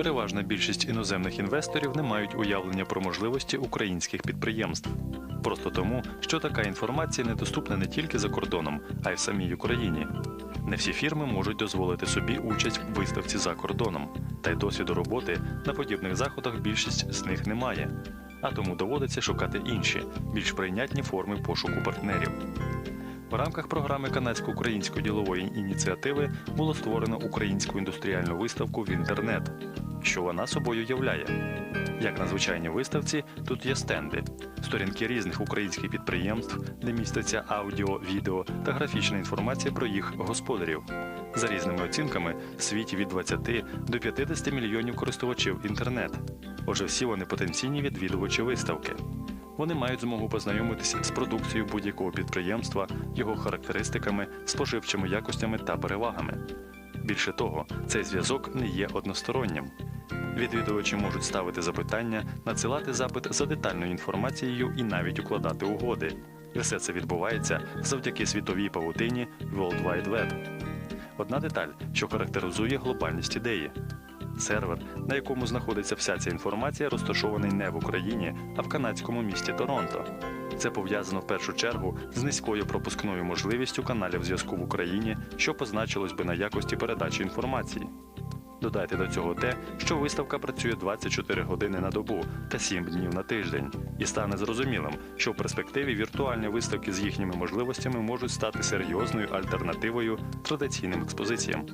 Переважна більшість іноземних інвесторів не мають уявлення про можливості українських підприємств. Просто тому, що така інформація недоступна не тільки за кордоном, а й в самій Україні. Не всі фірми можуть дозволити собі участь в виставці за кордоном, та й досвіду роботи на подібних заходах більшість з них не має. А тому доводиться шукати інші, більш прийнятні форми пошуку партнерів. В рамках програми канадсько-української ділової ініціативи було створено українську індустріальну виставку в інтернет. Що вона собою являє? Як на звичайній виставці, тут є стенди, сторінки різних українських підприємств, де міститься аудіо, відео та графічна інформація про їх господарів. За різними оцінками, в світі від 20 до 50 мільйонів користувачів інтернет. Отже, всі вони потенційні відвідувачі виставки. Вони мають змогу познайомитися з продукцією будь-якого підприємства, його характеристиками, споживчими якостями та перевагами. Більше того, цей зв'язок не є одностороннім. Відвідувачі можуть ставити запитання, надсилати запит за детальною інформацією і навіть укладати угоди. І все це відбувається завдяки світовій павутині World Wide Web. Одна деталь, що характеризує глобальність ідеї. Сервер, на якому знаходиться вся ця інформація, розташований не в Україні, а в канадському місті Торонто. Це пов'язано в першу чергу з низькою пропускною можливістю каналів зв'язку в Україні, що позначилось би на якості передачі інформації. Додайте до цього те, що виставка працює 24 години на добу та 7 днів на тиждень, і стане зрозумілим, що в перспективі віртуальні виставки з їхніми можливостями можуть стати серйозною альтернативою традиційним експозиціям.